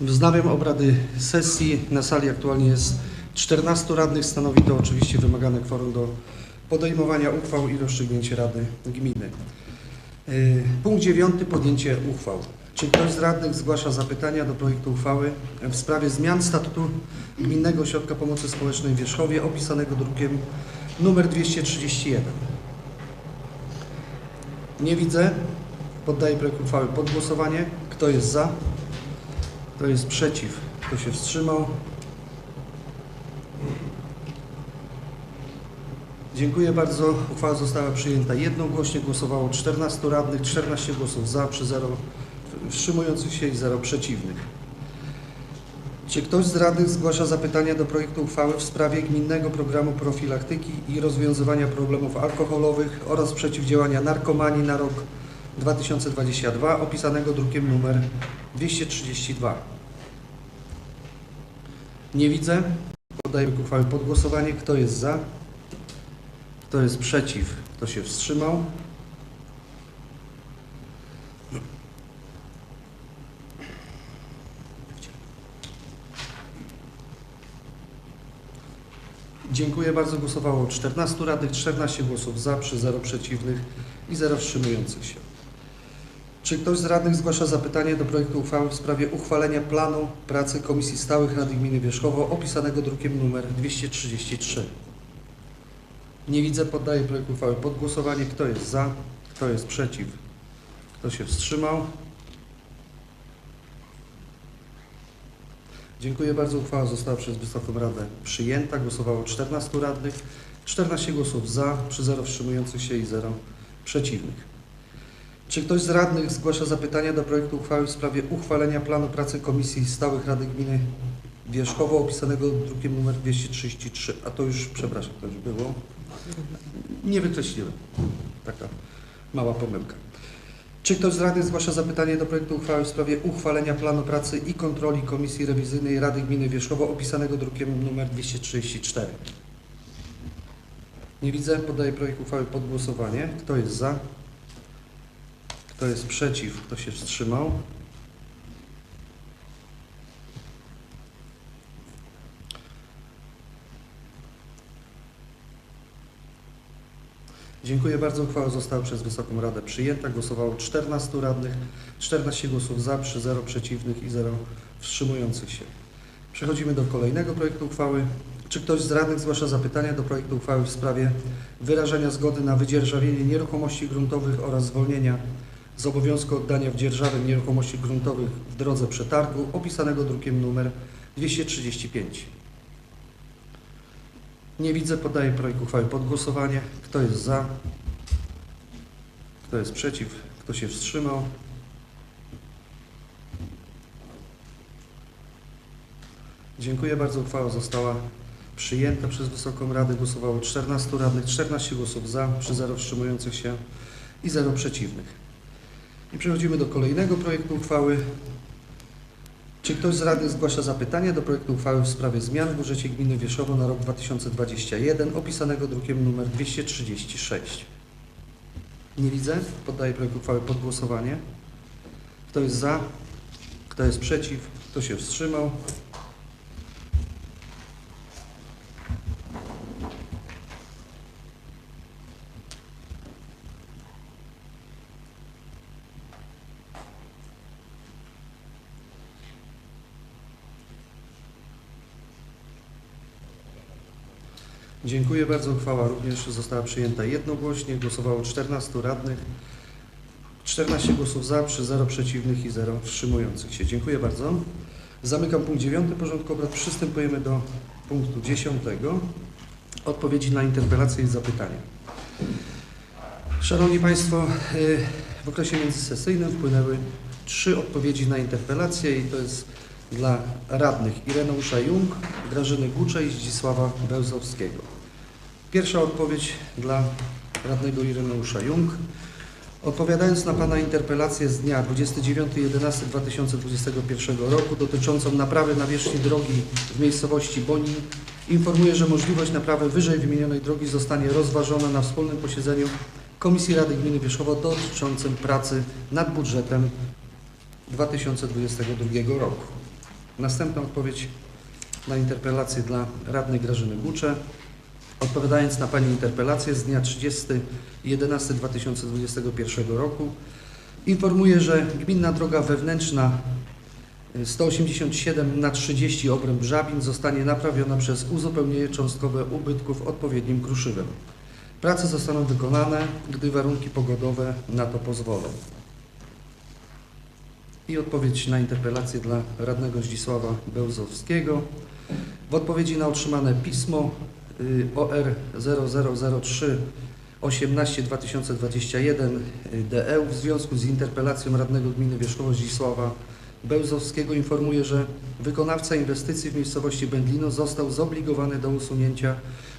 Wznawiam obrady sesji. Na sali aktualnie jest 14 radnych. Stanowi to oczywiście wymagane kworum do podejmowania uchwał i rozstrzygnięcie Rady Gminy. Y, Punkt 9. Podjęcie uchwał. Czy ktoś z radnych zgłasza zapytania do projektu uchwały w sprawie zmian statutu Gminnego Ośrodka Pomocy Społecznej w Wierzchowie opisanego drukiem numer 231? Nie widzę. Poddaję projekt uchwały pod głosowanie. Kto jest za? Kto jest przeciw? Kto się wstrzymał? Dziękuję bardzo. Uchwała została przyjęta jednogłośnie. Głosowało 14 radnych, 14 głosów za, przy 0 wstrzymujących się i 0 przeciwnych. Czy ktoś z radnych zgłasza zapytania do projektu uchwały w sprawie gminnego programu profilaktyki i rozwiązywania problemów alkoholowych oraz przeciwdziałania narkomanii na rok 2022 opisanego drukiem numer 232? Nie widzę. Poddaję uchwałę pod głosowanie. Kto jest za? Kto jest przeciw? Kto się wstrzymał? Dziękuję bardzo. Głosowało 14 radnych, 14 głosów za, przy 0 przeciwnych i 0 wstrzymujących się. Czy ktoś z radnych zgłasza zapytanie do projektu uchwały w sprawie uchwalenia planu pracy Komisji Stałych Rady Gminy Wierzchowo opisanego drukiem numer 233? Nie widzę. Poddaję projekt uchwały pod głosowanie. Kto jest za? Kto jest przeciw? Kto się wstrzymał? Dziękuję bardzo. Uchwała została przez Wysoką Radę przyjęta. Głosowało 14 radnych, 14 głosów za, przy 0 wstrzymujących się i 0 przeciwnych. Czy ktoś z radnych zgłasza zapytania do projektu uchwały w sprawie uchwalenia planu pracy Komisji Stałych Rady Gminy Wierzchowo opisanego drukiem nr 233? A to już, przepraszam, to już było. Nie wykreśliłem. Taka mała pomyłka. Czy ktoś z radnych zgłasza zapytanie do projektu uchwały w sprawie uchwalenia planu pracy i kontroli Komisji Rewizyjnej Rady Gminy Wierzchowo opisanego drukiem nr 234? Nie widzę. Podaję projekt uchwały pod głosowanie. Kto jest za? Kto jest przeciw? Kto się wstrzymał? Dziękuję bardzo. Uchwała została przez Wysoką Radę przyjęta. Głosowało 14 radnych, 14 głosów za, przy 0 przeciwnych i 0 wstrzymujących się. Przechodzimy do kolejnego projektu uchwały. Czy ktoś z radnych zgłasza zapytania do projektu uchwały w sprawie wyrażenia zgody na wydzierżawienie nieruchomości gruntowych oraz zwolnienia z obowiązku oddania w dzierżawę nieruchomości gruntowych w drodze przetargu opisanego drukiem numer 235? Nie widzę. Poddaję projekt uchwały pod głosowanie. Kto jest za? Kto jest przeciw? Kto się wstrzymał? Dziękuję bardzo. Uchwała została przyjęta przez Wysoką Radę. Głosowało 14 radnych, 14 głosów za, przy 0 wstrzymujących się i 0 przeciwnych. I przechodzimy do kolejnego projektu uchwały. Czy ktoś z radnych zgłasza zapytania do projektu uchwały w sprawie zmian w budżecie gminy Wierszowo na rok 2021 opisanego drukiem nr 236? Nie widzę. Poddaję projekt uchwały pod głosowanie. Kto jest za? Kto jest przeciw? Kto się wstrzymał? Dziękuję bardzo. Uchwała również została przyjęta jednogłośnie. Głosowało 14 radnych, 14 głosów za, przy 0 przeciwnych i 0 wstrzymujących się. Dziękuję bardzo. Zamykam punkt 9 porządku obrad. Przystępujemy do punktu 10. Odpowiedzi na interpelacje i zapytania. Szanowni Państwo, y, w okresie międzysesyjnym wpłynęły trzy odpowiedzi na interpelacje i to jest dla radnych Ireneusza Jung, Grażyny Guczej i Zdzisława Bełzowskiego. Pierwsza odpowiedź dla radnego Ireneusza Jung. Odpowiadając na Pana interpelację z dnia 29.11.2021 roku dotyczącą naprawy nawierzchni drogi w miejscowości Bonin, informuję, że możliwość naprawy wyżej wymienionej drogi zostanie rozważona na wspólnym posiedzeniu Komisji Rady Gminy Wierzchowo dotyczącym pracy nad budżetem 2022 roku. Następna odpowiedź na interpelację dla radnej Grażyny Gucze. Odpowiadając na Pani interpelację z dnia 30.11.2021 roku, informuję, że gminna droga wewnętrzna y, 187 na 30 obręb Żabin zostanie naprawiona przez uzupełnienie cząstkowe ubytków odpowiednim kruszywem. Prace zostaną wykonane, gdy warunki pogodowe na to pozwolą. I odpowiedź na interpelację dla radnego Zdzisława Bełzowskiego. W odpowiedzi na otrzymane pismo OR 0003 18 2021 DE w związku z interpelacją radnego gminy Wierzchowo Zdzisława Bełzowskiego informuję, że wykonawca inwestycji w miejscowości Będlino został zobligowany do usunięcia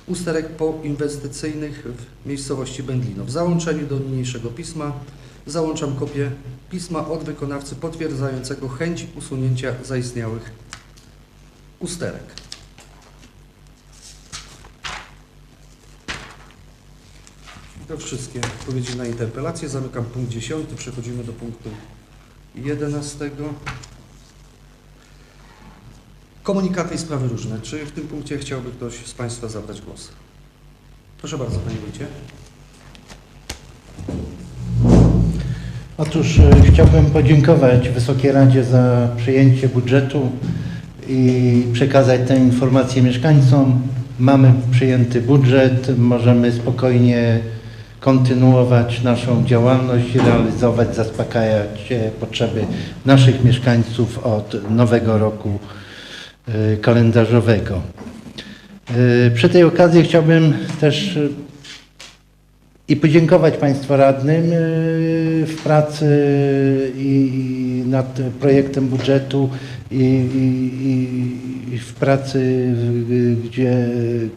usterek poinwestycyjnych w miejscowości Będlino. W załączeniu do niniejszego pisma załączam kopię pisma od wykonawcy potwierdzającego chęć usunięcia zaistniałych usterek. To wszystkie odpowiedzi na interpelację. Zamykam punkt 10. Przechodzimy do punktu 11. Komunikaty i sprawy różne. Czy w tym punkcie chciałby ktoś z Państwa zabrać głos? Proszę bardzo, Panie Wójcie. Otóż e, chciałbym podziękować Wysokiej Radzie za przyjęcie budżetu i przekazać tę informację mieszkańcom. Mamy przyjęty budżet, możemy spokojnie kontynuować naszą działalność i realizować, zaspokajać potrzeby naszych mieszkańców od nowego roku e, kalendarzowego. E, Przy tej okazji chciałbym też e, i podziękować Państwu radnym e, w pracy i nad projektem budżetu i, i, i- w pracy, gdzie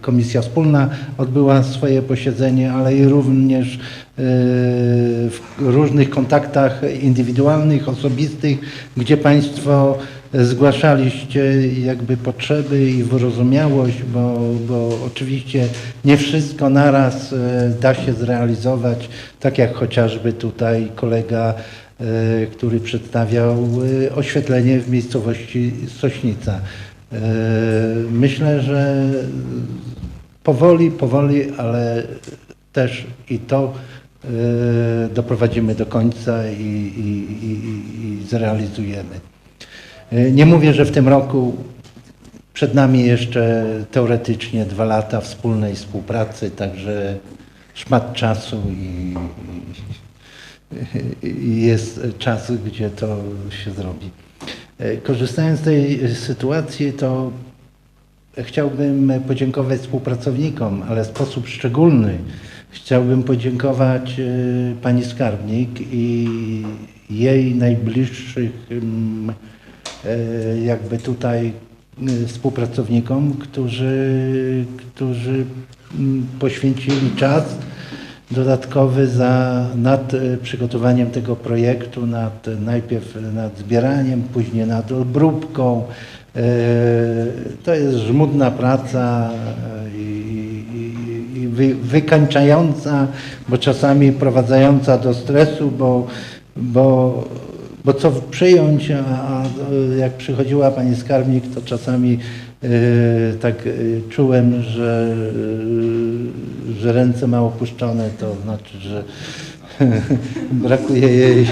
Komisja Wspólna odbyła swoje posiedzenie, ale i również e, w różnych kontaktach indywidualnych, osobistych, gdzie Państwo zgłaszaliście jakby potrzeby i wyrozumiałość, bo, bo oczywiście nie wszystko naraz e, da się zrealizować, tak jak chociażby tutaj kolega, e, który przedstawiał e, oświetlenie w miejscowości Sośnica. Myślę, że powoli, powoli, ale też i to doprowadzimy do końca i, i, i, i zrealizujemy. E, Nie mówię, że w tym roku przed nami jeszcze teoretycznie dwa lata wspólnej współpracy, także szmat czasu i, i, jest czas, gdzie to się zrobi. E, Korzystając z tej sytuacji, to chciałbym podziękować współpracownikom, ale w sposób szczególny chciałbym podziękować e, pani skarbnik i jej najbliższych mm, jakby tutaj e, współpracownikom, którzy, którzy mm, poświęcili czas dodatkowy za, nad e, przygotowaniem tego projektu, nad, najpierw nad zbieraniem, później nad obróbką. E, To jest żmudna praca e, i, i, i wy, wykańczająca, bo czasami prowadzająca do stresu, bo, bo, bo co przyjąć, a, jak przychodziła pani skarbnik, to czasami e, tak e, czułem, że, e, że ręce ma opuszczone, to znaczy, że brakuje jej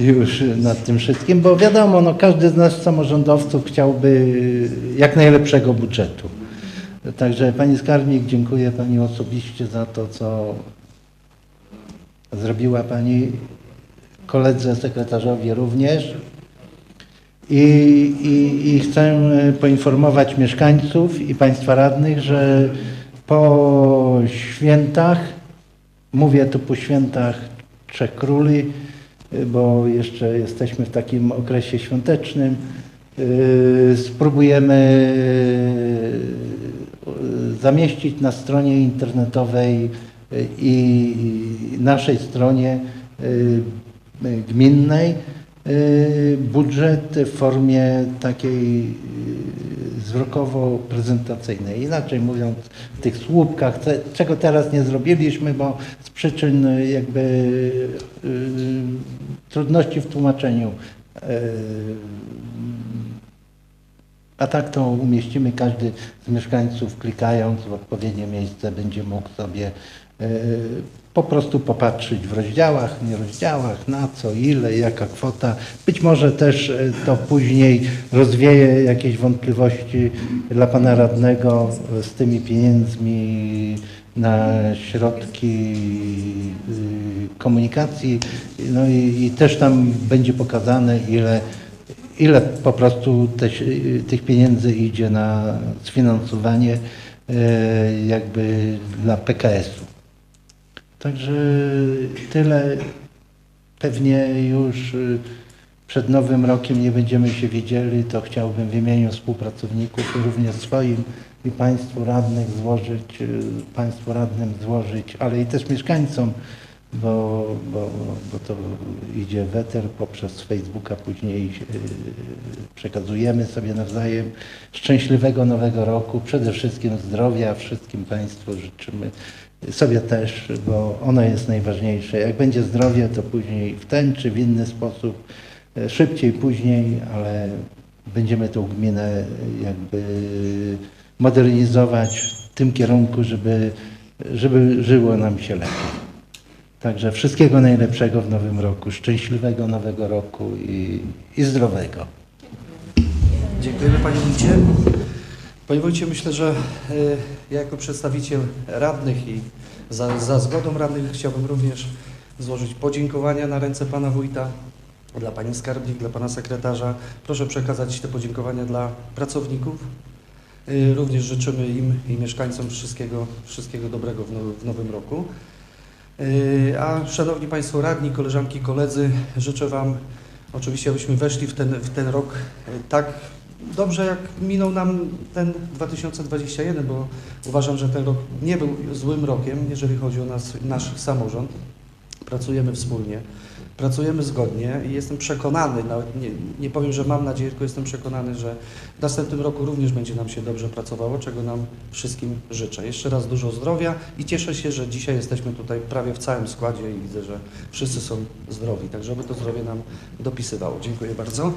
już nad tym wszystkim, bo wiadomo, no, każdy z nas samorządowców chciałby jak najlepszego budżetu. Także Pani Skarbnik, dziękuję Pani osobiście za to, co zrobiła Pani, koledze sekretarzowi również. I, i, I chcę poinformować mieszkańców i Państwa radnych, że po świętach, mówię tu po świętach Trzech Króli, bo jeszcze jesteśmy w takim okresie świątecznym, yy, spróbujemy yy, zamieścić na stronie internetowej yy, i naszej stronie gminnej yy, budżet w formie takiej yy, zwrokowo-prezentacyjnej. Inaczej mówiąc, w tych słupkach, czego teraz nie zrobiliśmy, bo z przyczyn yy, jakby trudności w tłumaczeniu A tak to umieścimy, każdy z mieszkańców klikając w odpowiednie miejsce będzie mógł sobie e, po prostu popatrzeć w rozdziałach, nie rozdziałach, na co, ile, jaka kwota. Być może też e, to później rozwieje jakieś wątpliwości dla pana radnego z tymi pieniędzmi na środki y, komunikacji. No i, i też tam będzie pokazane, ile ile po prostu te, tych pieniędzy idzie na sfinansowanie e, jakby dla PKS-u. Także tyle. Pewnie już y, przed Nowym Rokiem nie będziemy się widzieli, to chciałbym w imieniu współpracowników również swoim i Państwu radnych złożyć, y, Państwu radnym złożyć, ale i też mieszkańcom, bo, bo, bo to idzie weter poprzez Facebooka, później yy, przekazujemy sobie nawzajem. Szczęśliwego nowego roku, przede wszystkim zdrowia, wszystkim Państwu życzymy, sobie też, bo ono jest najważniejsze. Jak będzie zdrowie, to później w ten czy w inny sposób, yy, szybciej, później, ale będziemy tą gminę jakby modernizować w tym kierunku, żeby, żeby żyło nam się lepiej. Także wszystkiego najlepszego w nowym roku, szczęśliwego nowego roku i, i zdrowego. Dziękujemy Panie Wójcie. Panie Wójcie, myślę, że e, ja jako przedstawiciel radnych i za, za zgodą radnych chciałbym również złożyć podziękowania na ręce Pana Wójta, dla Pani Skarbnik, dla Pana Sekretarza. Proszę przekazać te podziękowania dla pracowników. E, Również życzymy im i mieszkańcom wszystkiego, wszystkiego dobrego w, now, w nowym roku. E, A Szanowni Państwo radni, koleżanki, koledzy, życzę Wam oczywiście, abyśmy weszli w ten, w ten rok e, tak dobrze, jak minął nam ten 2021, bo uważam, że ten rok nie był złym rokiem, jeżeli chodzi o nas, nasz samorząd. Pracujemy wspólnie, pracujemy zgodnie i jestem przekonany, nawet nie, nie powiem, że mam nadzieję, tylko jestem przekonany, że w następnym roku również będzie nam się dobrze pracowało, czego nam wszystkim życzę. Jeszcze raz dużo zdrowia i cieszę się, że dzisiaj jesteśmy tutaj prawie w całym składzie i widzę, że wszyscy są zdrowi, tak żeby to zdrowie nam dopisywało. Dziękuję bardzo.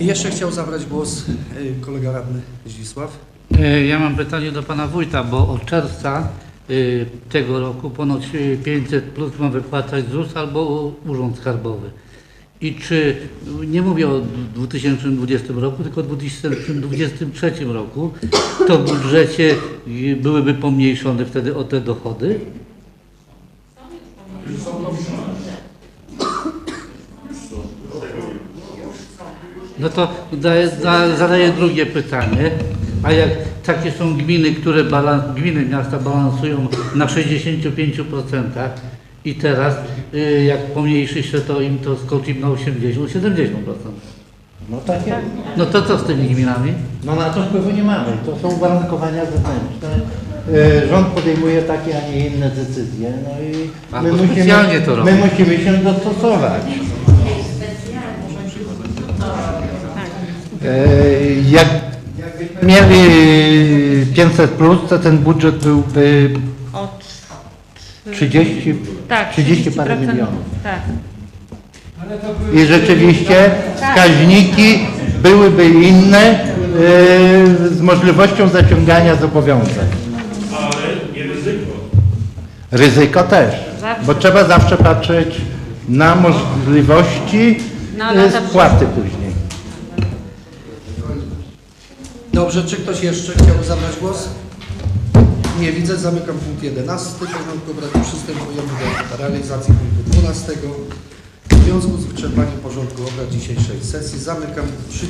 I jeszcze chciał zabrać głos y, kolega radny Zdzisław. E, Ja mam pytanie do pana wójta, bo od czerwca y, tego roku ponoć y, 500 plus ma wypłacać ZUS albo Urząd Skarbowy. I czy, nie mówię o 2020 roku, tylko o 2023 roku, to w budżecie y, byłyby pomniejszone wtedy o te dochody? No to daję, da, zadaję drugie pytanie. A jak takie są gminy, które balans, gminy miasta balansują na 65% i teraz y, jak pomniejszy się to im to skoczy im na 80, 70%. No tak jest. No to co z tymi gminami? No na to wpływu nie mamy. To są uwarunkowania zewnętrzne. E, Rząd podejmuje takie, a nie inne decyzje. No i A, my bo musimy, specjalnie to my musimy się dostosować. E, Jak mieli 500 plus, to ten budżet byłby Od 30, tak, 30 parę 30%, milionów. Tak. I rzeczywiście wskaźniki byłyby inne e, z możliwością zaciągania zobowiązań. Ale nie ryzyko. Ryzyko też, Zawsze. bo trzeba zawsze patrzeć na możliwości Na e, lata spłaty później. Dobrze, czy ktoś jeszcze chciałby zabrać głos? Nie widzę, zamykam punkt 11 porządku obrad. Przystępujemy do realizacji punktu 12. W związku z wyczerpaniem porządku obrad dzisiejszej sesji zamykam 30